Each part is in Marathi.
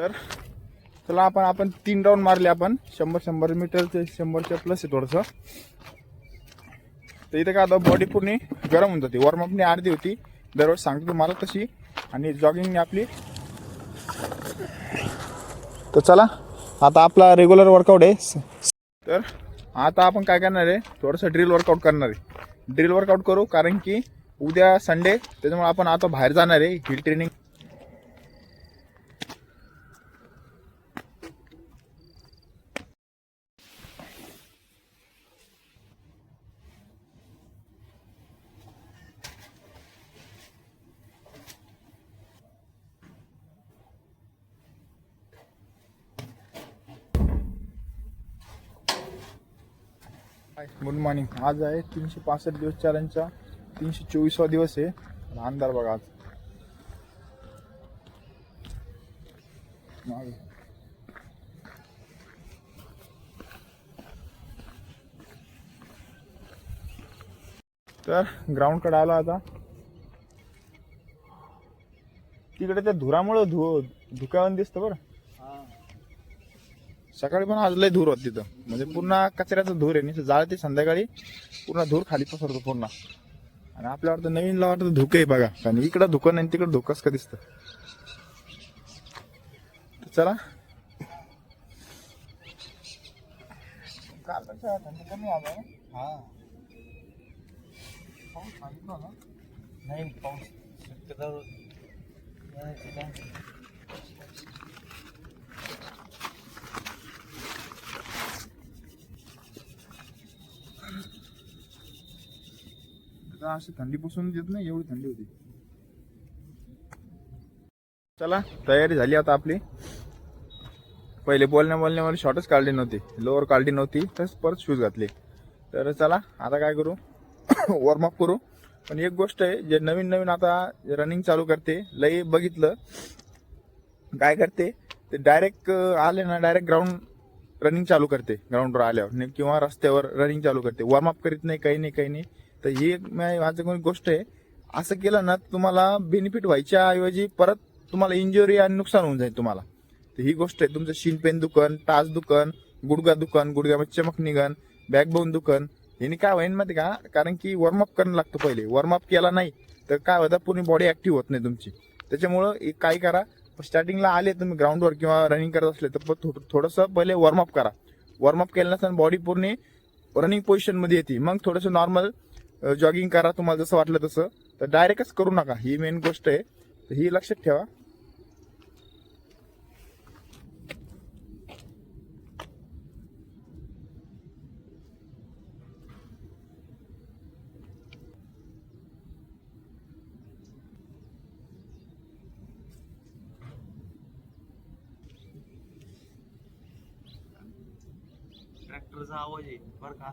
तर चला आपण आपण तीन राऊंड मारले आपण. शंभर शंभर मीटर ते शंभरच्या प्लस आहे थोडंसं. तर इथे काय आता बॉडी पूर्ण गरम होऊन जाते. वॉर्मअपने अर्धी होती. दररोज सांगतो तुम्हाला तशी. आणि जॉगिंगने आपली. तर चला आता आपला रेग्युलर वर्कआउट आहे. तर आता आपण काय करणार आहे थोडंसं ड्रिल वर्कआउट करणार आहे. ड्रिल वर्कआउट करू कारण की उद्या संडे त्याच्यामुळे आपण आता बाहेर जाणार आहे. हिल ट्रेनिंग गुड मॉर्निंग आज आहे तीनशे पासष्ट दिवस चारांचा तीनशे चोवीसवा दिवस आहे. अंधार बघा आज. मागे. तर ग्राउंडकडे आलो आता. तिकडे त्या धुरामुळे धु धुक्यावर दिसतं बरं. सकाळी पण आज लय धूर होत तिथं. म्हणजे पूर्ण कचऱ्याचा धूर आहे. नुसतं जाळते संध्याकाळी पूर्ण धूर खाली पसरतो पूर्ण. आणि आपल्या वाटतं नवीन ला वाटतं धुकं आहे बघा. कारण इकडं धुकं नाही तिकडं धुकंच का दिसतं. चला. पाऊस नाही पाऊस शक्यता. आता अशी थंडी बसून देत नाही एवढी थंडी होती. चला तयारी झाली आता आपली. पहिले बोलण्या बोलण्यावर शॉर्टच काढली नव्हती. लोअर काढली नव्हती तर परत शूज घातले. तर चला आता काय करू? वॉर्मअप करू. पण एक गोष्ट आहे जे नवीन नवीन आता रनिंग चालू करते लई बघितलं. काय करते? ते डायरेक्ट आले ना डायरेक्ट ग्राउंड रनिंग चालू करते. ग्राउंडवर आल्यावर किंवा रस्त्यावर रनिंग चालू करते. वॉर्मअप करीत नाही काही नाही काही नाही. तर ही एक मी- माझं कोणी गोष्ट आहे. असं केलं ना तुम्हाला बेनिफिट व्हायच्या ऐवजी परत तुम्हाला इंजुरी आणि नुकसान होऊन जाईल तुम्हाला. तर ही गोष्ट आहे. तुमचं शिनपेन दुकान टाच दुकान गुडगा दुकान गुडघ्यामध्ये चमक निघन बॅकबोन दुकान याने काय होईल माहिती का? कारण की वॉर्मअप करणं लागतं पहिले. वॉर्मअप केला नाही तर काय होतं? पूर्ण बॉडी ऍक्टिव्ह होत नाही तुमची. त्याच्यामुळं एक काय करा? स्टार्टिंगला आले तुम्ही ग्राउंडवर किंवा रनिंग करत असले तर थोडंसं पहिले वॉर्मअप करा. वॉर्मअप केल्यानंतर बॉडी पूर्ण रनिंग पोझिशनमध्ये येते. मग थोडंसं नॉर्मल जॉगिंग करा तुम्हाला जसं वाटलं तसं. तर डायरेक्टच करू नका. ही मेन गोष्ट आहे. तर ही लक्षात ठेवा. ट्रॅक्टरचा आवाज आहे. बरं का?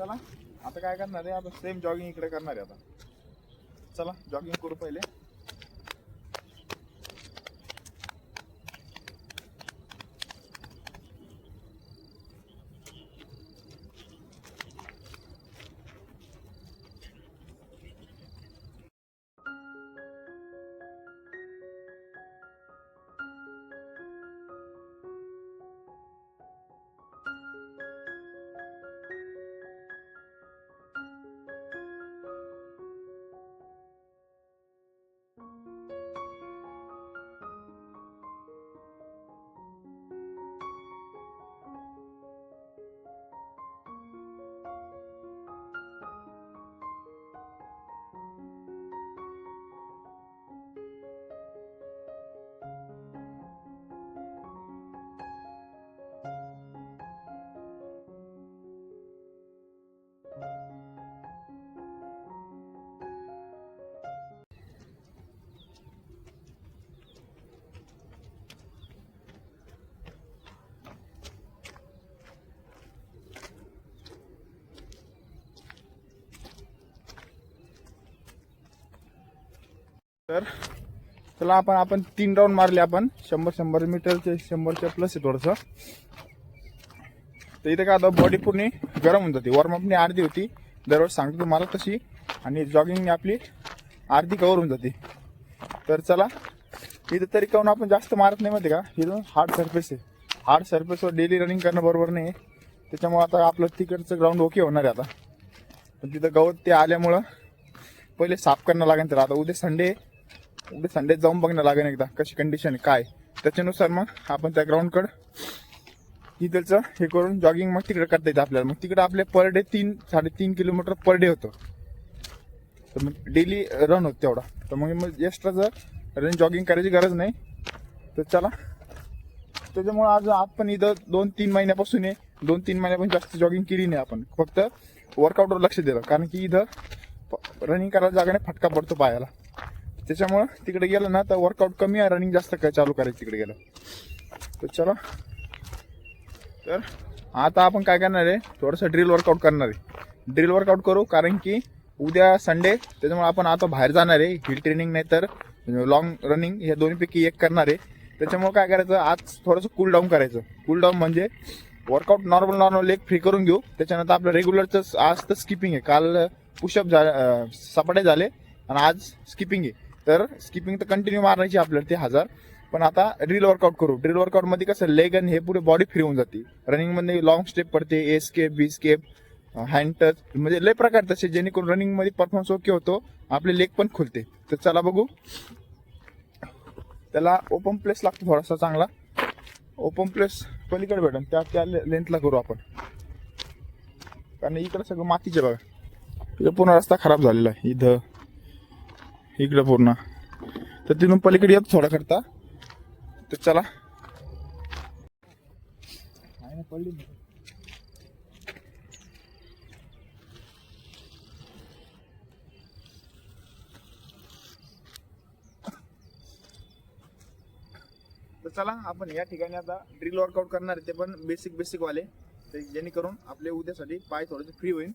चला. आता काय करणार आहे? आता सेम जॉगिंग इकडे करणार आहे आता. चला जॉगिंग करू पहिले. तर चला आपण आपण तीन राऊंड मारले आपण. शंभर शंभर मीटरचे शंभरच्या प्लस आहे थोडंसं. तर इथे काय आता बॉडी पूर्ण गरम होऊन जाते. वॉर्मअपने अर्धी होती. दररोज सांगतो तुम्हाला तशी. आणि जॉगिंगने आपली अर्धी कवर होऊन जाते. तर चला इथं तरी काहून आपण जास्त मारत नाही माहिती का? इथं हार्ड सरफेस आहे. हार्ड सरफेसवर डेली रनिंग करणं बरोबर नाही त्याच्यामुळं आता आपलं तिकडचं ग्राउंड ओके होणार आहे आता. पण तिथं गवत ते आल्यामुळं पहिले साफ करणं लागेल तर आता. उद्या संडे म्हणजे उद्या संडे जाऊन बघणं लागेल एकदा कशी कंडिशन आहे काय त्याच्यानुसार मग आपण त्या ग्राउंडकडं तिथलचं हे करून जॉगिंग मग तिकडे करता येतं आपल्याला. मग तिकडे आपले पर डे तीन साडेतीन किलोमीटर पर डे होतं. तर मग डेली रन होत तेवढा. तर मग मग जर रन जॉगिंग करायची गरज नाही तर चला. त्याच्यामुळे आज आपण इथं दोन तीन महिन्यापासून आहे. दोन तीन महिन्यापासून जास्त जॉगिंग केली नाही आपण. फक्त वर्कआउटवर लक्ष दिलं. कारण की इथं रनिंग करायला जागा नाही फटका पडतो पायाला. त्याच्यामुळं तिकडे गेलं ना तर वर्कआउट कमी आहे रनिंग जास्त काय चालू करायचं तिकडे गेलं. तर चला. तर आता आपण काय करणार आहे थोडंसं ड्रिल वर्कआउट करणार आहे. ड्रिल वर्कआउट करू कारण की उद्या संडे त्याच्यामुळे आपण आता बाहेर जाणार आहे हिल ट्रेनिंग नाही तर लॉंग रनिंग या दोन्हीपैकी एक करणार आहे. त्याच्यामुळे काय करायचं आज थोडंसं कूल डाऊन करायचं. कूल डाऊन म्हणजे workout normal normal leg free करून घेऊ. त्याच्यानंतर आपलं रेग्युलरचं आज तर स्किपिंग आहे. काल पुशअप झा सपाटे झाले आणि आज स्किपिंग आहे. तर स्किपिंग तर कंटिन्यू मारायची आपल्याला ते हजार. पण आता ड्रिल वर्कआउट करू. ड्रिल वर्कआउटमध्ये कसं लेग आणि हे पुढे बॉडी फ्री होऊन जाते. रनिंगमध्ये लॉंग स्टेप पडते A skip B skip hand touch म्हणजे लय प्रकार तसे जेणेकरून रनिंगमध्ये परफॉर्मन्स ओके होतो. आपले लेग पण खुलते. तर चला बघू. त्याला ओपन प्लेस लागतो थोडासा चांगला. ओपन प्लेस पलीकडे भेटन. त्या त्या लेंथला करू आपण. कारण इकडे सगळं मातीचे बघा. इकडे पूर्ण रस्ता खराब झालेला आहे. इथं. इकडं पूर्ण. तर तिथून पलीकडे येतो थोडा करता. तर चला. पडली तर चला आपण या ठिकाणी आता ड्रिल वर्कआउट करणार आहे ते पण बेसिक बेसिक वाले. ते जेणेकरून आपले उद्यासाठी पाय थोडेसे फ्री होईल.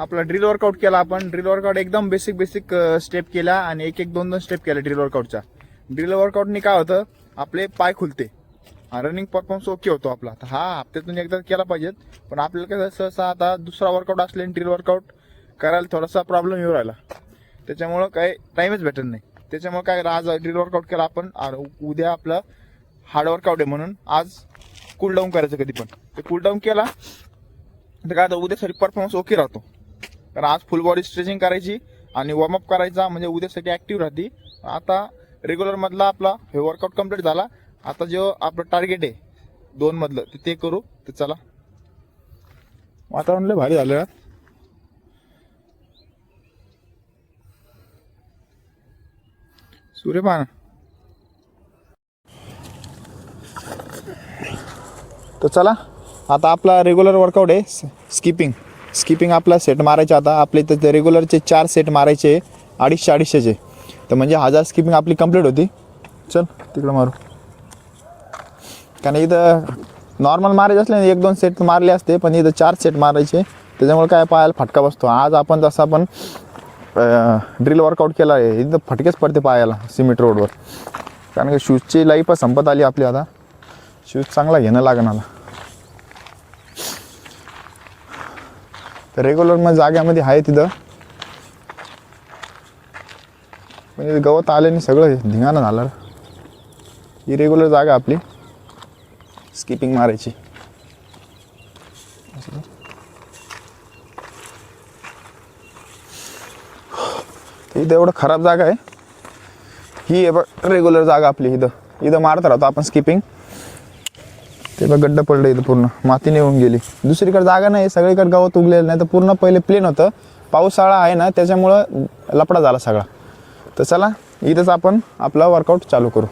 आपला ड्रिल वर्कआउट केला आपण. ड्रिल वर्कआउट एकदम बेसिक बेसिक स्टेप केला आणि एक एक दोन दोन स्टेप केला ड्रिल वर्कआउटचा ड्रिल वर्कआउटनी काय होतं? आपले पाय खुलते. रनिंग परफॉर्मन्स ओके होतो आपला. तर हा हप्त्यातून एकदा केला पाहिजेत. पण आपल्याला कसं सहसा आता दुसरा वर्कआउट असले ड्रिल वर्कआउट करायला थोडासा प्रॉब्लेम येऊ राहिला. त्याच्यामुळं काय टाईमच भेटत नाही. त्याच्यामुळे काय आज ड्रिल वर्कआउट केला आपण. उद्या आपलं हार्ड वर्कआउट आहे म्हणून आज कूल डाऊन करायचं कधी पण. ते कूल डाऊन केला. तर काय आता उद्यासाठी परफॉर्मन्स ओके राहतो. कारण आज फुल बॉडी स्ट्रेचिंग करायची आणि वॉर्मअप करायचा म्हणजे उद्यासाठी ऍक्टिव्ह राहते. आता रेग्युलर मधला आपला हे वर्कआउट कंप्लीट झाला. आता जो आपलं टार्गेट आहे दोन मधलं ते ते करू तर चला. वातावरण लय भारी झालं सूर्यपान तर चला आता आपला रेग्युलर वर्कआउट आहे स्किपिंग स्किपिंग आपला सेट मारायचे आता. आपले इथं रेग्युलरचे चार सेट मारायचे अडीचशे अडीचशेचे. तर म्हणजे हजार स्किपिंग आपली कंप्लीट होती. चल तिकडं मारू. कारण इथं नॉर्मल मारायचे असले ना एक दोन सेट मारले असते पण इथं चार सेट मारायचे. त्याच्यामुळे काय पायाला फटका बसतो. आज आपण जसं आपण ड्रिल वर्कआउट केला आहे इथं फटकेच पडते पायाला सिमेंट रोडवर कारण की शूजची लाईफच संपत आली आपली आता. शूज चांगला घेणं लागणार तर रेग्युलर मग जाग्यामध्ये आहे तिथं. म्हणजे गवत आले आणि सगळं धिंगाणं झालं. ही रेग्युलर जागा आपली. स्किपिंग मारायची. इथं एवढं खराब जागा आहे. ही आहे बघ रेग्युलर जागा आपली इथं. इथं मारत राहतो आपण स्किपिंग ते गड्डा पडलं इथं पूर्ण. माती निघून गेली. दुसरीकडे जागा नाही सगळीकडे गवत उगलेलं नाही. तर पूर्ण पहिले प्लेन होतं. पावसाळा आहे ना त्याच्यामुळं लपडा झाला सगळा. तर चला इथंच आपण आपला वर्कआउट चालू करू.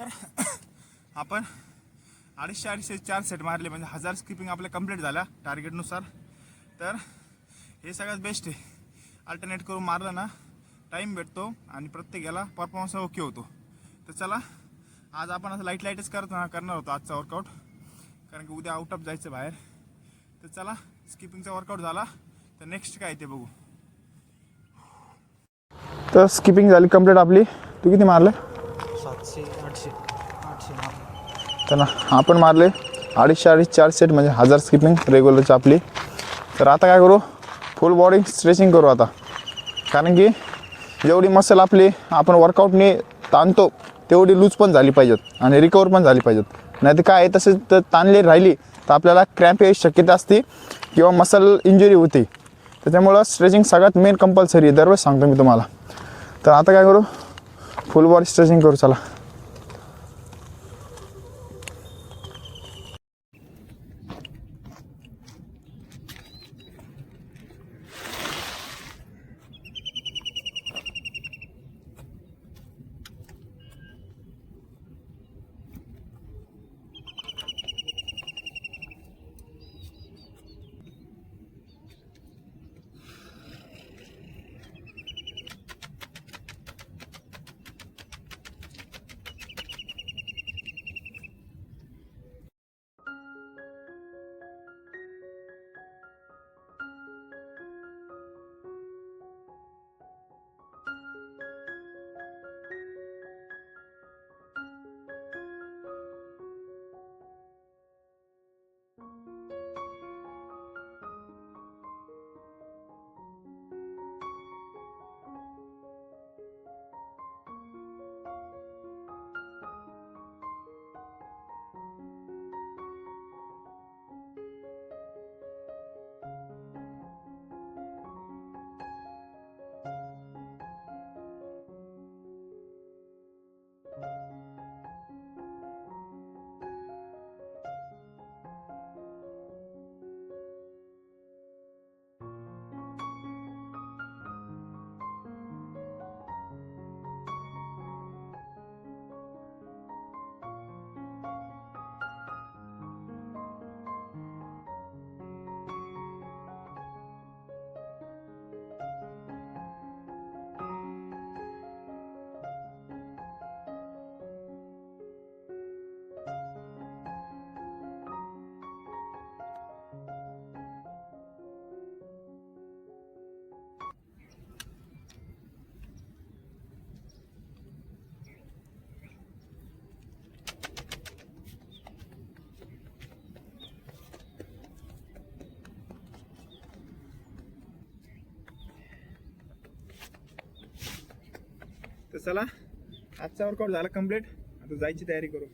तर आपण अडीचशे अडीचशे चार सेट मारले म्हणजे हजार स्किपिंग आपल्या कंप्लीट झाल्या टार्गेटनुसार तर हे सगळ्यात बेस्ट आहे. अल्टरनेट करून मारलं ना टाईम भेटतो आणि प्रत्येकाला परफॉर्मन्स ओके होतो. तर चला आज आपण असं लाइट लाईटच करतो करणार होतो आजचा वर्कआउट कारण की उद्या आउट ऑफ जायचं बाहेर. तर चला स्किपिंगचा वर्कआउट झाला. तर नेक्स्ट काय ते बघू. तर स्किपिंग झाली कंप्लीट आपली. तू किती मारलं? सातशे आठशे आठशे तर ना आपण मारले. अडीचशे अडीच चार सेट म्हणजे हजार स्किपिंग रेग्युलरची आपली. तर आता काय करू? फुल बॉडी स्ट्रेचिंग करू आता. कारण की जेवढी मसल आपली आपण वर्कआउटने ताणतो तेवढी लूज पण झाली पाहिजेत आणि रिकवर पण झाली पाहिजेत. नाही तर काय आहे तर ताणली राहिली तर आपल्याला क्रॅम्प यायची शक्यता असते किंवा मसल इंजुरी होते. त्याच्यामुळं स्ट्रेचिंग सगळ्यात मेन कंपल्सरी आहे. दरवेळेस सांगतो मी तुम्हाला. तर आता काय करू? फुल बॉडी स्ट्रेचिंग करू चला. तर चला आजचा वर्कआउट झाला कंप्लीट आता जायची तयारी करू.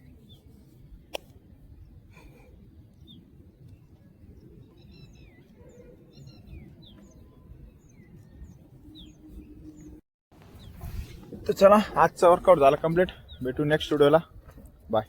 तर चला आजचा वर्कआउट झाला कंप्लीट भेटू नेक्स्ट स्टुडिओला बाय